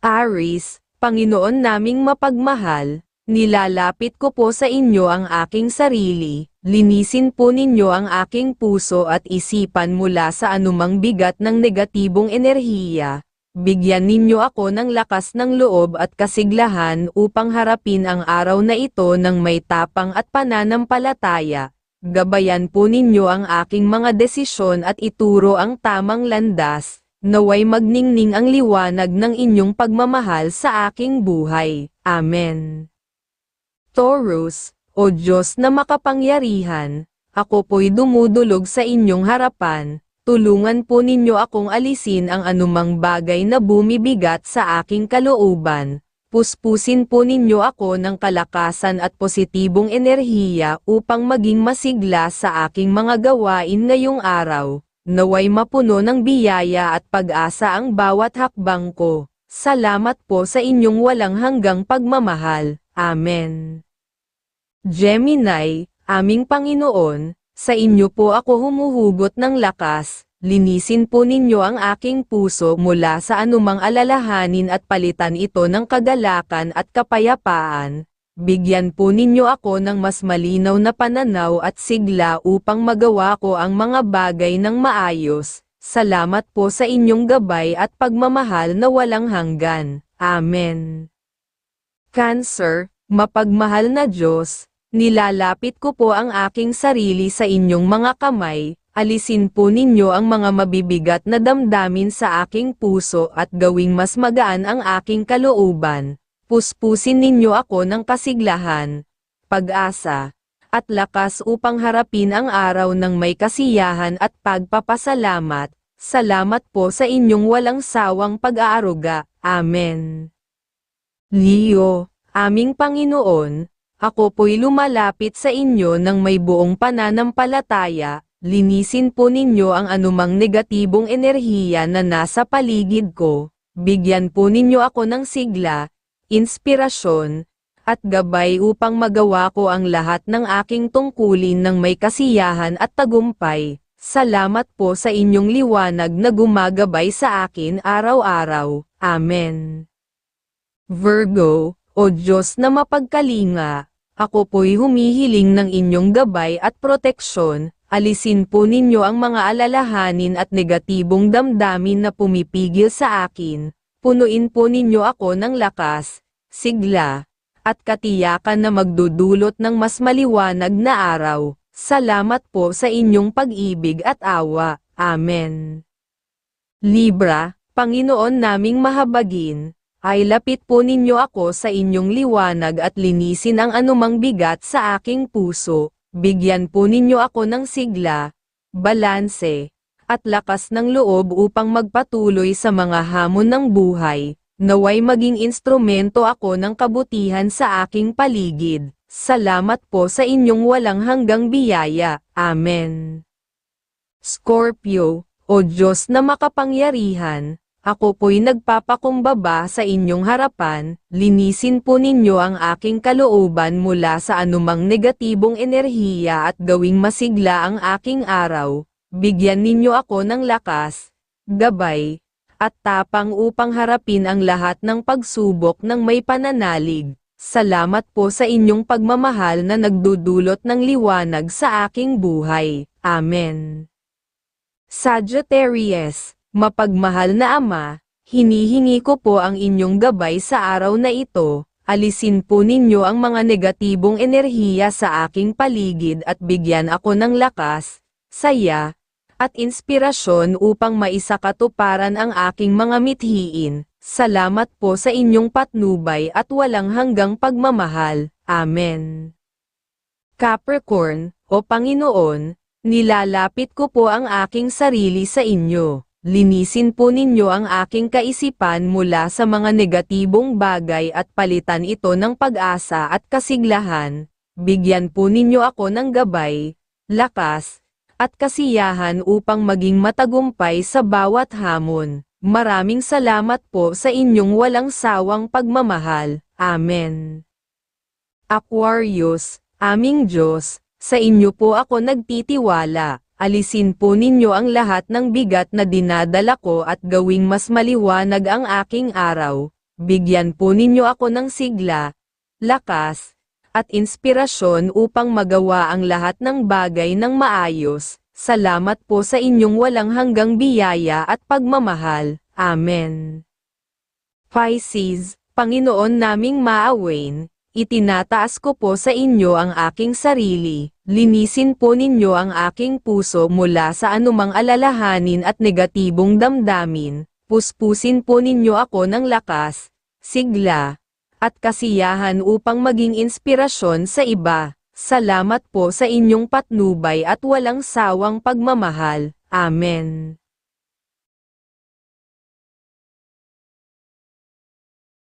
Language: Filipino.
Aris, Panginoon naming mapagmahal, nilalapit ko po sa inyo ang aking sarili, linisin po ninyo ang aking puso at isipan mula sa anumang bigat ng negatibong enerhiya. Bigyan ninyo ako ng lakas ng loob at kasiglahan upang harapin ang araw na ito ng may tapang at pananampalataya. Gabayan po ninyo ang aking mga desisyon at ituro ang tamang landas, naway magningning ang liwanag ng inyong pagmamahal sa aking buhay. Amen. Taurus, O Diyos na makapangyarihan, ako po'y dumudulog sa inyong harapan, tulungan po ninyo akong alisin ang anumang bagay na bumibigat sa aking kalooban, puspusin po ninyo ako ng kalakasan at positibong enerhiya upang maging masigla sa aking mga gawain ngayong araw, naway mapuno ng biyaya at pag-asa ang bawat hakbang ko. Salamat po sa inyong walang hanggang pagmamahal. Amen. Gemini, aming Panginoon, sa inyo po ako humuhugot ng lakas, linisin po ninyo ang aking puso mula sa anumang alalahanin at palitan ito ng kagalakan at kapayapaan. Bigyan po ninyo ako ng mas malinaw na pananaw at sigla upang magawa ko ang mga bagay ng maayos. Salamat po sa inyong gabay at pagmamahal na walang hanggan. Amen. Cancer, mapagmahal na Diyos, Nilalapit ko po ang aking sarili sa inyong mga kamay, alisin po ninyo ang mga mabibigat na damdamin sa aking puso at gawing mas magaan ang aking kalooban. Puspusin ninyo ako ng kasiglahan, pag-asa, at lakas upang harapin ang araw ng may kasiyahan at pagpapasalamat. Salamat po sa inyong walang sawang pag-aaruga. Amen. Leo, aming Panginoon, ako po'y lumalapit sa inyo ng may buong pananampalataya, linisin po ninyo ang anumang negatibong enerhiya na nasa paligid ko, bigyan po ninyo ako ng sigla, inspirasyon, at gabay upang magawa ko ang lahat ng aking tungkulin ng may kasiyahan at tagumpay. Salamat po sa inyong liwanag na gumagabay sa akin araw-araw. Amen. Virgo, O Diyos na mapagkalinga, ako po'y humihiling ng inyong gabay at proteksyon, alisin po ninyo ang mga alalahanin at negatibong damdamin na pumipigil sa akin, punuin po ninyo ako ng lakas, sigla, at katiyakan na magdudulot ng mas maliwanag na araw. Salamat po sa inyong pag-ibig at awa. Amen. Libra, Panginoon naming mahabagin, ay lapit po ninyo ako sa inyong liwanag at linisin ang anumang bigat sa aking puso, bigyan po ninyo ako ng sigla, balanse, at lakas ng loob upang magpatuloy sa mga hamon ng buhay, naway maging instrumento ako ng kabutihan sa aking paligid. Salamat po sa inyong walang hanggang biyaya. Amen. Scorpio, O Diyos na makapangyarihan, ako po'y nagpapakumbaba sa inyong harapan, linisin po ninyo ang aking kalooban mula sa anumang negatibong enerhiya at gawing masigla ang aking araw, bigyan ninyo ako ng lakas, gabay, at tapang upang harapin ang lahat ng pagsubok ng may pananalig. Salamat po sa inyong pagmamahal na nagdudulot ng liwanag sa aking buhay. Amen. Sagittarius Mapagmahal na Ama, hinihingi ko po ang inyong gabay sa araw na ito, alisin po ninyo ang mga negatibong enerhiya sa aking paligid at bigyan ako ng lakas, saya, at inspirasyon upang maisakatuparan ang aking mga mithiin. Salamat po sa inyong patnubay at walang hanggang pagmamahal. Amen. Capricorn, O Panginoon, nilalapit ko po ang aking sarili sa inyo. Linisin po ninyo ang aking kaisipan mula sa mga negatibong bagay at palitan ito ng pag-asa at kasiglahan. Bigyan po ninyo ako ng gabay, lakas, at kasiyahan upang maging matagumpay sa bawat hamon. Maraming salamat po sa inyong walang sawang pagmamahal. Amen. Aquarius, aming Diyos, sa inyo po ako nagtitiwala alisin po ninyo ang lahat ng bigat na dinadala ko at gawing mas maliwanag ang aking araw. bigyan po ninyo ako ng sigla, lakas, at inspirasyon upang magawa ang lahat ng bagay ng maayos. Salamat po sa inyong walang hanggang biyaya at pagmamahal. Amen. Pisces, Panginoon naming maawain, itinataas ko po sa inyo ang aking sarili, linisin po ninyo ang aking puso mula sa anumang alalahanin at negatibong damdamin, puspusin po ninyo ako ng lakas, sigla, at kasiyahan upang maging inspirasyon sa iba. Salamat po sa inyong patnubay at walang sawang pagmamahal. Amen.